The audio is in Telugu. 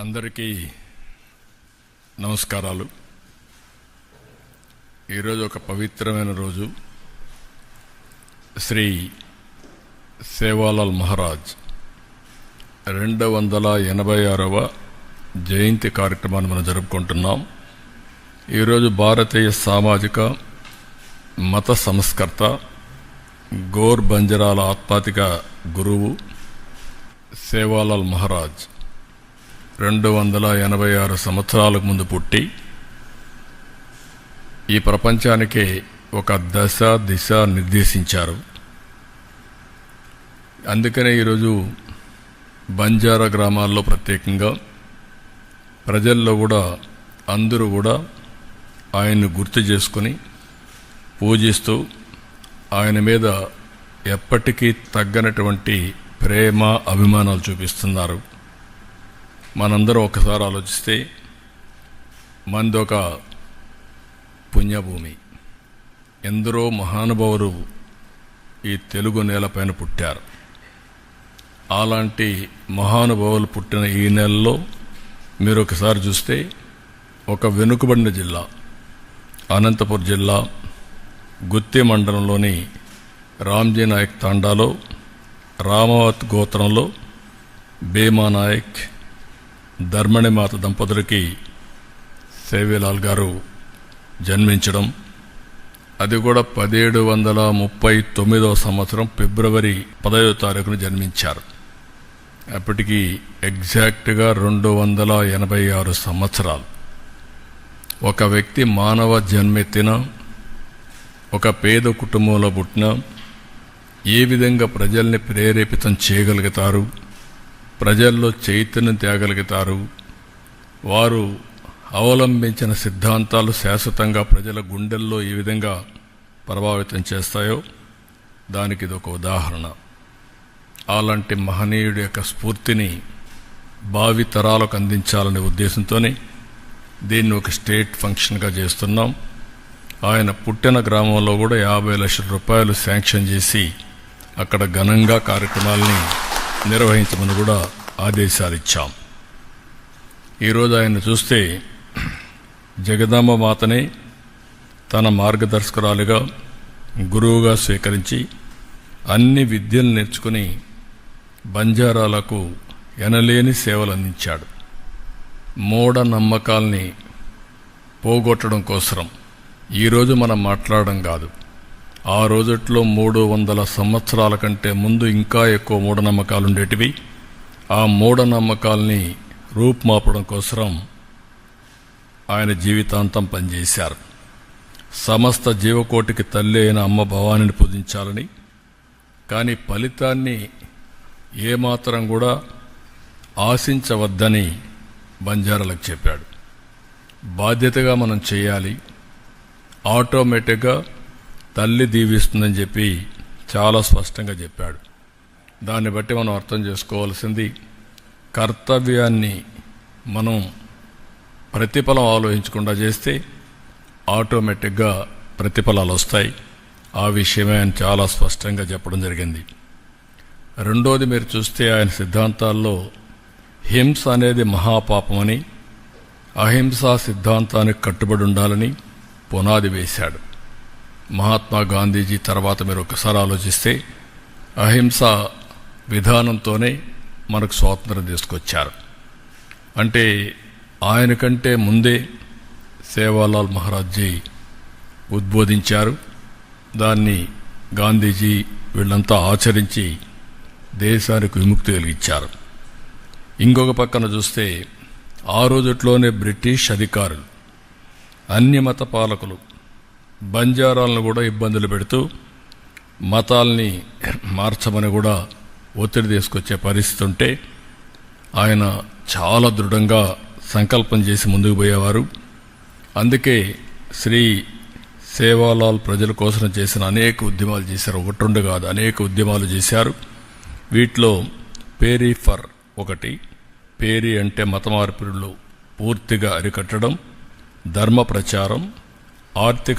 అందరికీ నమస్కారాలు. ఈరోజు ఒక పవిత్రమైన రోజు. శ్రీ సేవాలాల్ మహారాజ్ రెండు వందల ఎనభై ఆరవ జయంతి కార్యక్రమాన్ని మనం జరుపుకుంటున్నాం. ఈరోజు భారతీయ సామాజిక మత సంస్కర్త గోర్ బంజరాల ఆత్మాతిక గురువు సేవాలాల్ మహారాజ్ రెండు వందల ఎనభై ఆరు సంవత్సరాలకు ముందు పుట్టి ఈ ప్రపంచానికి ఒక దశ దిశ నిర్దేశించారు. అందుకనే ఈరోజు బంజారా గ్రామాల్లో ప్రత్యేకంగా ప్రజల్లో కూడా అందరూ కూడా ఆయన్ని గుర్తు చేసుకుని పూజిస్తూ ఆయన మీద ఎప్పటికీ తగ్గనటువంటి ప్రేమ అభిమానాలు చూపిస్తున్నారు. మనందరం ఒకసారి ఆలోచిస్తే మనది ఒక పుణ్యభూమి. ఎందరో మహానుభావులు ఈ తెలుగు నేలపైన పుట్టారు. అలాంటి మహానుభావులు పుట్టిన ఈ నెలలో మీరు ఒకసారి చూస్తే ఒక వెనుకబడిన జిల్లా అనంతపురం జిల్లా గుత్తి మండలంలోని రామ్జీ నాయక్ తాండాలో రామవత్ గోత్రంలో భీమా నాయక్ ధర్మణిమాత దంపతులకి సేవిలాల్ గారు జన్మించడం. అది కూడా పదిహేడు వందల ముప్పై తొమ్మిదవ సంవత్సరం ఫిబ్రవరి పదహైదవ తారీఖున జన్మించారు. అప్పటికి ఎగ్జాక్ట్గా రెండు వందల ఎనభై ఆరు సంవత్సరాలు. ఒక వ్యక్తి మానవ జన్మెత్తిన ఒక పేద కుటుంబంలో పుట్టిన ఏ విధంగా ప్రజల్ని ప్రేరేపితం చేయగలుగుతారు? ప్రజల్లో చైతన్యం తేగలుగుతారు. వారు అవలంబించిన సిద్ధాంతాలు శాశ్వతంగా ప్రజల గుండెల్లో ఏ విధంగా ప్రభావితం చేస్తాయో దానికి ఇది ఒక ఉదాహరణ. అలాంటి మహనీయుడి యొక్క స్ఫూర్తిని భావి తరాలకు అందించాలనే ఉద్దేశంతోనే దీన్ని ఒక స్టేట్ ఫంక్షన్గా చేస్తున్నాం. ఆయన పుట్టిన గ్రామంలో కూడా యాభై లక్షల రూపాయలు శాంక్షన్ చేసి అక్కడ ఘనంగా కార్యక్రమాల్ని నిర్వహించమని కూడా ఆదేశాలు ఇచ్చాం ఈరోజు ఆయన చూస్తే జగదాంబ మాతనే తన మార్గదర్శకురాలుగా గురువుగా స్వీకరించి అన్ని విద్యలు నేర్చుకుని బంజారాలకు ఎనలేని సేవలు అందించాడు మూఢ నమ్మకాల్ని పోగొట్టడం కోసరం. ఈరోజు మనం మాట్లాడడం కాదు. ఆ రోజుట్లో మూడు వందల సంవత్సరాల కంటే ముందు ఇంకా ఎక్కువ మూఢనమ్మకాలు ఉండేటివి ఆ మూఢనమ్మకాల్ని రూపుమాపడం కోసరం ఆయన జీవితాంతం పనిచేశారు. సమస్త జీవకోటికి తల్లి అయిన అమ్మ భవానిని పూజించాలని కానీ ఫలితాన్ని ఏమాత్రం కూడా ఆశించవద్దని బంజారాలకు చెప్పాడు. బాధ్యతగా మనం చేయాలి. ఆటోమేటిక్గా తల్లి దీవిస్తుందని చెప్పి చాలా స్పష్టంగా చెప్పాడు. దాన్ని బట్టి మనం అర్థం చేసుకోవాల్సింది కర్తవ్యాన్ని మనం ప్రతిఫలం ఆలోచించకుండా చేస్తే ఆటోమేటిక్గా ప్రతిఫలాలు వస్తాయి. ఆ విషయమే ఆయన చాలా స్పష్టంగా చెప్పడం జరిగింది. రెండోది మీరు చూస్తే ఆయన సిద్ధాంతాల్లో హింస అనేది మహాపాపమని అహింసా సిద్ధాంతానికి కట్టుబడి ఉండాలని పునాది వేశాడు. మహాత్మా గాంధీజీ తర్వాత మీరు ఒకసారి ఆలోచిస్తే అహింస విధానంతోనే మనకు స్వాతంత్రం తీసుకొచ్చారు. అంటే ఆయన కంటే ముందే సేవాలాల్ మహారాజ్జీ ఉద్బోధించారు. దాన్ని గాంధీజీ వీళ్ళంతా ఆచరించి దేశానికి విముక్తి కలిగించారు. ఇంకొక పక్కన చూస్తే ఆ రోజుట్లోనే బ్రిటిష్ అధికారులు అన్యమత పాలకులు బంజారాలను కూడా ఇబ్బందులు పెడుతూ మతాల్ని మార్చమని కూడా ఒత్తిడి తీసుకొచ్చే పరిస్థితి ఉంటే ఆయన చాలా దృఢంగా సంకల్పం చేసి ముందుకు పోయేవారు. అందుకే శ్రీ సేవాలాల్ ప్రజల కోసం చేసిన అనేక ఉద్యమాలు చేశారు. ఒకటి రెండు కాదు అనేక ఉద్యమాలు చేశారు. వీటిలో పేరీ ఫర్ ఒకటి పేరీ అంటే మత మార్పిడులు పూర్తిగా అరికట్టడం ధర్మ ప్రచారం ఆర్థిక